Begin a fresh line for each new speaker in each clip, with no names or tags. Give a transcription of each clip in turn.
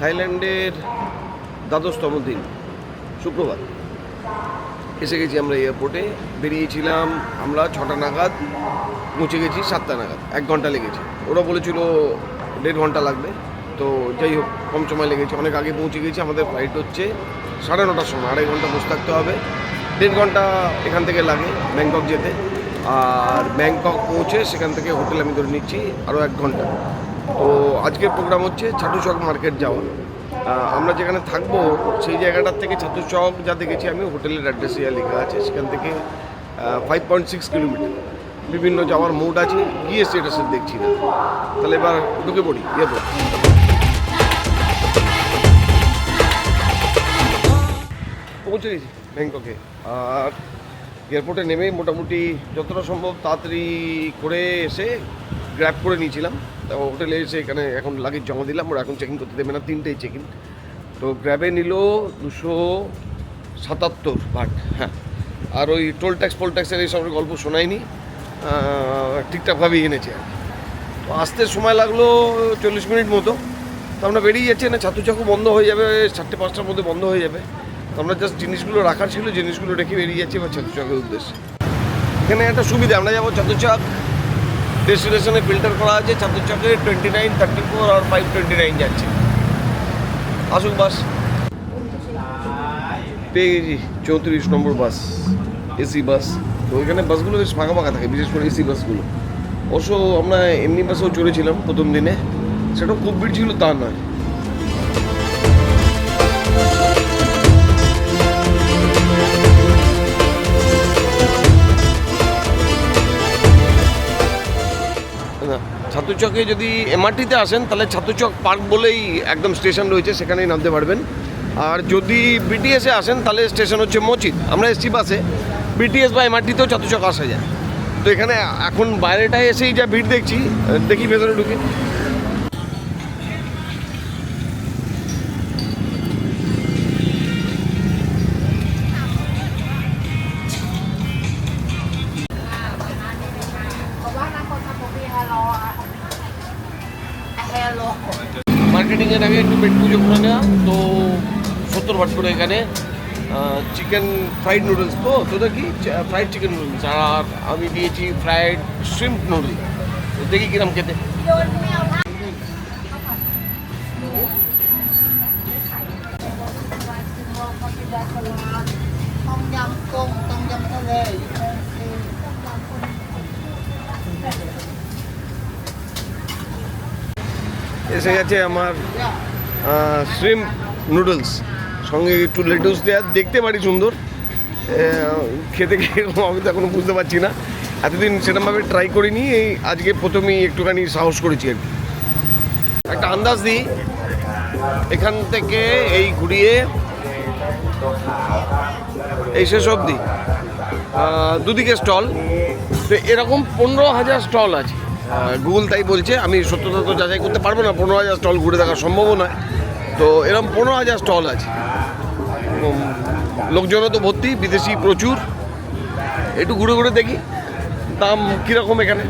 থাইল্যান্ডের দ্বাদশতম দিন, শুক্রবার। এসে গেছি আমরা এয়ারপোর্টে, বেরিয়েছিলাম আমরা ছটা নাগাদ, পৌঁছে গেছি সাতটা নাগাদ, এক ঘণ্টা লেগেছে। ওরা বলেছিল দেড় ঘণ্টা লাগবে, তো যাই হোক, কম সময় লেগেছে। অনেক আগে পৌঁছে গেছি, আমাদের ফ্লাইট হচ্ছে সাড়ে নটার সময়, আড়াই ঘণ্টা বসে থাকতে হবে। দেড় ঘণ্টা এখান থেকে লাগে ব্যাংকক যেতে, আর ব্যাংকক পৌঁছে সেখান থেকে হোটেল আমি ধরে নিচ্ছি আরও এক ঘণ্টা। তো আজকের প্রোগ্রাম হচ্ছে ছাটুচক মার্কেট যাওয়া। আমরা যেখানে থাকব, সেই জায়গাটার থেকে ছাত্রচক যা দেখেছি আমি, হোটেলের অ্যাড্রেস ইয়া লেখা আছে, সেখান থেকে ফাইভ পয়েন্ট সিক্স কিলোমিটার বিভিন্ন যাওয়ার মোড আছে, গিয়ে স্টেটাসে দেখছি না। তাহলে এবার ঢুকে পড়ি এরপর পৌঁছে গেছি ব্যাংককে। আর এয়ারপোর্টে নেমে মোটামুটি যতটা সম্ভব তাড়াতাড়ি করে এসে গ্র্যাব করে নিয়েছিলাম। তা হোটেলে এসে এখানে এখন লাগেজ জমা দিলাম, ওরা এখন চেকিং করতে দেবে না, তিনটেই চেকিং তো গ্র্যাবে নিল দুশো সাতাত্তর ভাট হ্যাঁ। আর ওই টোল ট্যাক্স পোল ট্যাক্সের এইসব গল্প শোনায়নি ঠিকঠাকভাবেই এনেছে আর তো আসতে সময় লাগল চল্লিশ মিনিট মতো। তো আমরা বেরিয়ে যাচ্ছি, না ছাত্রচাকু বন্ধ হয়ে যাবে চারটে পাঁচটার মধ্যে বন্ধ হয়ে যাবে। তো আমরা জাস্ট জিনিসগুলো রাখার ছিল, জিনিসগুলো রেখে বেরিয়ে যাচ্ছি এবার ছাত্রচাকের উদ্দেশ্যে। এখানে একটা সুবিধা, আমরা যাব ছাত্রচাক ডেস্টিনেশনে ফিল্টার করা আছে ছাত্রচাকে টোয়েন্টি নাইন থার্টি ফোর আর ফাইভ টোয়েন্টি নাইন যাচ্ছে। আসুক বাস। পেয়ে গেছি চৌত্রিশ নম্বর বাস, এসি বাস। তো ওইখানে বাসগুলো বেশ ফাঁকা ফাঁকা থাকে, বিশেষ করে এসি বাসগুলো। অবশ্য আমরা এমনি বাসেও চড়েছিলাম প্রথম দিনে। সেটাও খুব ভিড় ছিল তা নয়। না ছাত্রচকে যদি এমআরটিতে আসেন, তাহলে ছাত্রচক পার্ক বলেই একদম স্টেশন রয়েছে, সেখানেই নামতে পারবেন। আর যদি বিটিএসে আসেন, তাহলে স্টেশন হচ্ছে মচিত আমরা এসছি বাসে। বিটিএস বা এমআরটিতেও ছাত্রচক আসা যায়। তো এখানে এখন বাইরেটায় এসেই যা ভিড় দেখছি, দেখি ভেতরে ঢুকে। মার্কেটিংয়ের আগে একটু পেট পুজো করে নেওয়া তো সত্তর বাট করে এখানে চিকেন ফ্রাইড নুডলস তো তোদের কি ফ্রাইড চিকেন নুডলস আর আমি দিয়েছি ফ্রাইড শ্রিম্প নুডল দেখি কিরম খেতে
Tom yum cung, tom yum tơ lê.
এসে গেছে আমার শ্রিম নুডলস সঙ্গে একটু লেটুস দেওয়া দেখতে পারি সুন্দর। খেতে কীরকম আমি তো এখনও বুঝতে পারছি না। এতদিন সেরকমভাবে ট্রাই করিনি, এই আজকে প্রথমেই একটুখানি সাহস করেছি আর কি। একটা আন্দাজ দিই, এখান থেকে এই ঘুরিয়ে এই শেষ অবধি দুদিকে স্টল তো এরকম পনেরো হাজার স্টল আছে। গুগল তাই বলছে, আমি সত্যতা তো যাচাই করতে পারব না, পনেরো হাজার স্টল ঘুরে দেখা সম্ভবও নয়। তো এরকম পনেরো হাজার স্টল আছে। লোকজনও তো ভর্তি, বিদেশি প্রচুর। একটু ঘুরে ঘুরে দেখি, দাম কীরকম এখানে?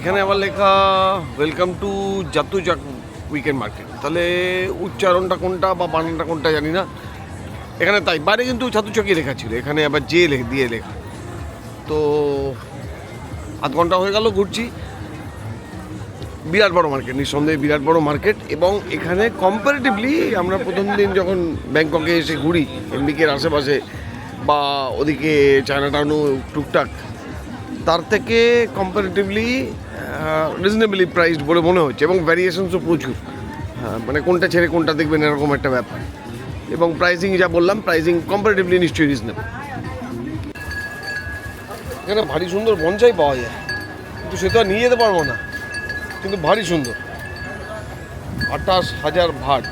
এখানে আবার লেখা welcome to Chatuchak weekend market তাহলে উচ্চারণটা কোনটা বা বানানটা কোনটা জানি না। এখানে তাই, বাইরে কিন্তু ছাতুচকি লেখা ছিল, এখানে আবার লেখ দিয়ে লেখা। তো আধ ঘণ্টা হয়ে গেল ঘুরছি। বিরাট বড় মার্কেট, নিঃসন্দেহে বিরাট বড় মার্কেট এবং এখানে কম্পারেটিভলি আমরা প্রথম দিন যখন ব্যাংককে এসে ঘুরি এমবিকের আশেপাশে বা ওদিকে চায়না টাউনও টুকটাক, তার থেকে কম্পারেটিভলি রিজনেবলি প্রাইসড বলে মনে হচ্ছে এবং ভ্যারিয়েশনসও প্রচুর। হ্যাঁ, মানে কোনটা ছেড়ে কোনটা দেখবেন এরকম একটা ব্যাপার। এবং প্রাইসিং যা বললাম প্রাইসিং কম্পারেটিভলি নিশ্চয়ই রিজনেবল এখানে ভারী সুন্দর বনসাই পাওয়া যায়। কিন্তু সে তো আর নিয়ে যেতে পারব না। কিন্তু ভারী সুন্দর। আঠাশ হাজার ভাট।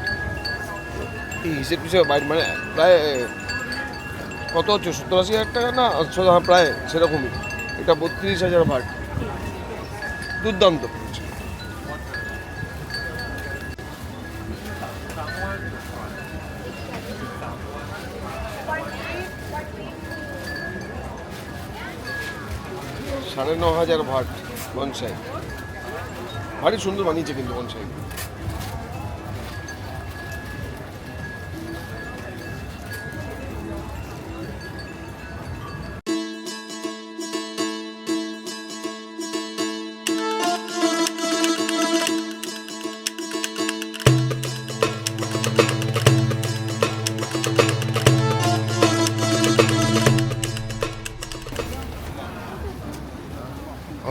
এই হিসেব হিসেবে বাইরে মানে প্রায় কত হচ্ছে? সত্তর আশি হাজার টাকা না? হ্যাঁ প্রায় সেরকমই। এটা বত্রিশ হাজার ভাট। দুর্দান্ত। সাড়ে ন হাজার ভাট বনসাই ভারী সুন্দর বানিয়েছে কিন্তু বনসাই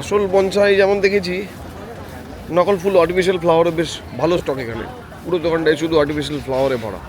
আসল বনসাই যেমন দেখেছি, নকল ফুল আর্টিফিশিয়াল ফ্লাওয়ারে বেশ ভালো স্টক এখানে। পুরো দোকানটাই শুধু আর্টিফিশিয়াল ফ্লাওয়ারে ভরা।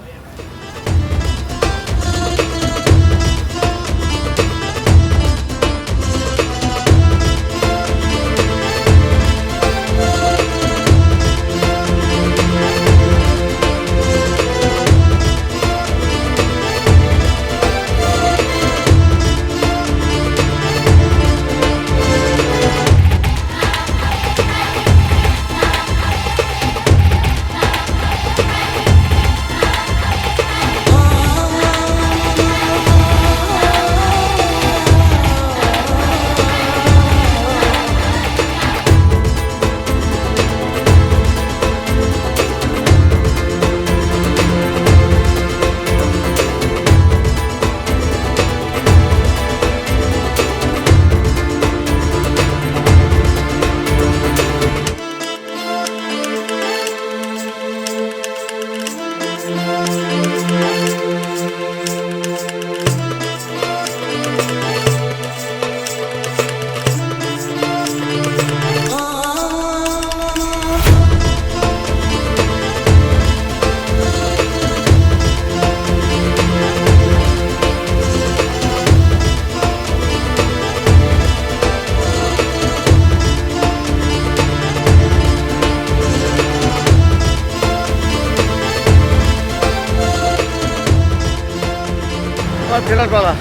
ফেরার পালা।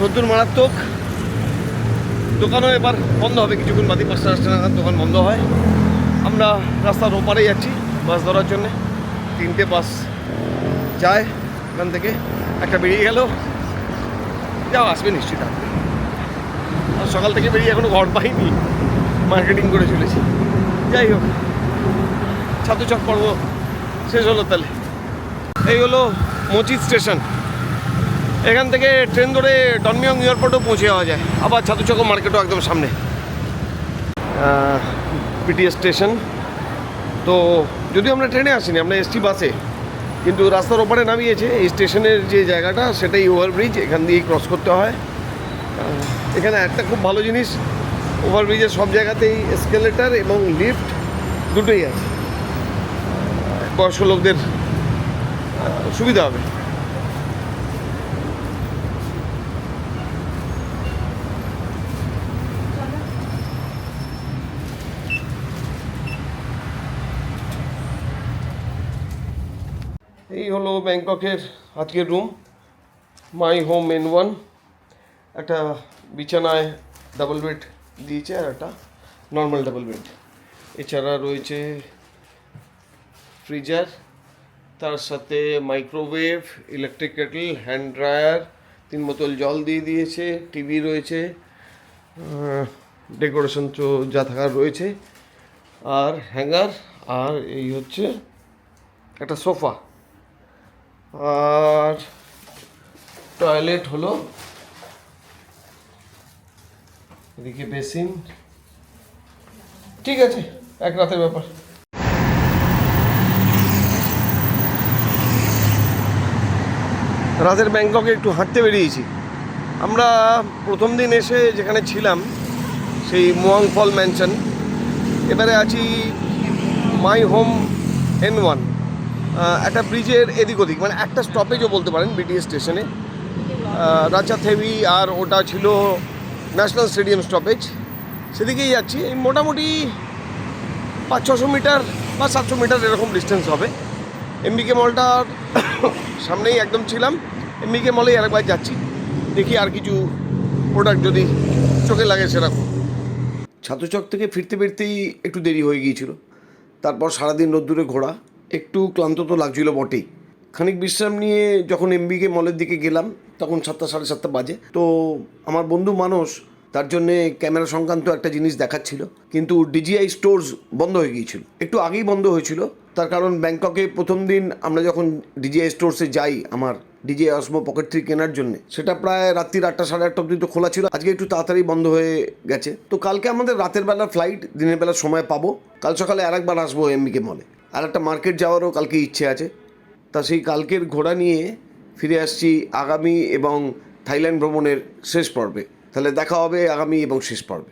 রোদ্দুর মারাত্মক দোকানও এবার বন্ধ হবে। কিছুক্ষণ বাদি পাঁচটা পাঁচটা নাগাদ দোকান বন্ধ হয়। আমরা রাস্তার ওপারে যাচ্ছি বাস ধরার জন্যে। তিনটে বাস যায় এখান থেকে। একটা বেরিয়ে গেল। যাও, আসবে নিশ্চিত আর সকাল থেকে বেরিয়ে এখনও ঘর পাইনি। মার্কেটিং করে চলেছি। যাই হোক ছাত্রচক পর্ব শেষ হলো তাহলে। এই হলো মচিদ স্টেশন। এখান থেকে ট্রেন ধরে ডনমিয়ং এয়ারপোর্টও পৌঁছে যাওয়া যায়। আবার ছাতুচক মার্কেটও একদম সামনে। PTS station. তো যদিও আমরা ট্রেনে আসিনি, আমরা এসটি বাসে, কিন্তু রাস্তার ওপারে নামিয়েছে। এই স্টেশনের যে জায়গাটা, সেটাই ওভারব্রিজ, এখান দিয়েই ক্রস করতে হয়। এখানে একটা খুব ভালো জিনিস, ওভারব্রিজের সব জায়গাতেই এসকেলেটার এবং লিফট দুটোই আছে। বয়স্ক লোকদের সুবিধা হবে। এই হলো ব্যাংককের আজকের room my home N one একটা বিছানায় ডাবল বেড দিয়েছে আর একটা নর্মাল ডাবল বেড এছাড়া রয়েছে ফ্রিজার তার সাথে microwave electric kettle hand dryer তিন বোতল জল দিয়ে দিয়েছে টিভি রয়েছে ডেকোরেশন তো যা থাকার রয়েছে, আর হ্যাঙ্গার আর এই হচ্ছে একটা সোফা আর টয়লেট হলো এদিকে বেসিন। ঠিক আছে, এক রাতের ব্যাপার। রাতের ব্যাংককে একটু হাঁটতে বেরিয়েছি। আমরা প্রথম দিন এসে যেখানে ছিলাম, সেই মোয়াং ফল ম্যানশন এবারে আছি মাই হোম এন ওয়ান একটা ব্রিজের এদিক ওদিক মানে একটা স্টপেজও বলতে পারেন বিটিএস স্টেশনে রাজা থেভি আর ওটা ছিল ন্যাশনাল স্টেডিয়াম স্টপেজ সেদিকেই যাচ্ছি মোটামুটি পাঁচ, ছশো মিটার বা সাতশো মিটার এরকম ডিস্টেন্স হবে। এমবিকে মলটার সামনেই একদম ছিলাম এমবিকে মলেই আরেকবার যাচ্ছি, দেখি আর কিছু প্রোডাক্ট যদি চোখে লাগে সেরকম। ছাত্রচক থেকে ফিরতে ফিরতেই একটু দেরি হয়ে গিয়েছিল। তারপর সারাদিন রোদ্দুরে ঘোরা একটু ক্লান্ত তো লাগছিল বটেই। খানিক বিশ্রাম নিয়ে যখন এমবিকে মলের দিকে গেলাম, তখন সাতটা সাড়ে সাতটা বাজে। তো আমার বন্ধু মানুষ, তার জন্যে ক্যামেরা সংক্রান্ত একটা জিনিস দেখাচ্ছিল, কিন্তু ডিজিআই স্টোর্স বন্ধ হয়ে গিয়েছিল। একটু আগেই বন্ধ হয়েছিল। তার কারণ ব্যাংককে প্রথম দিন আমরা যখন ডিজিআই স্টোর্সে যাই, আমার ডিজিআই অসমো পকেট থ্রি কেনার জন্য, সেটা প্রায় রাত্রির আটটা সাড়ে আটটা অব্দি তো খোলা ছিল। আজকে একটু তাড়াতাড়ি বন্ধ হয়ে গেছে। তো কালকে আমাদের রাতের বেলা ফ্লাইট দিনের বেলা সময় পাবো। কাল সকালে আরেকবার আসব এমবিকে মলে আর একটা মার্কেট যাওয়ারও কালকে ইচ্ছে আছে। তা সেই কালকের ঘোড়া নিয়ে ফিরে আসছি আগামী এবং থাইল্যান্ড ভ্রমণের শেষ পর্বে। তাহলে দেখা হবে আগামী এবং শেষ পর্বে।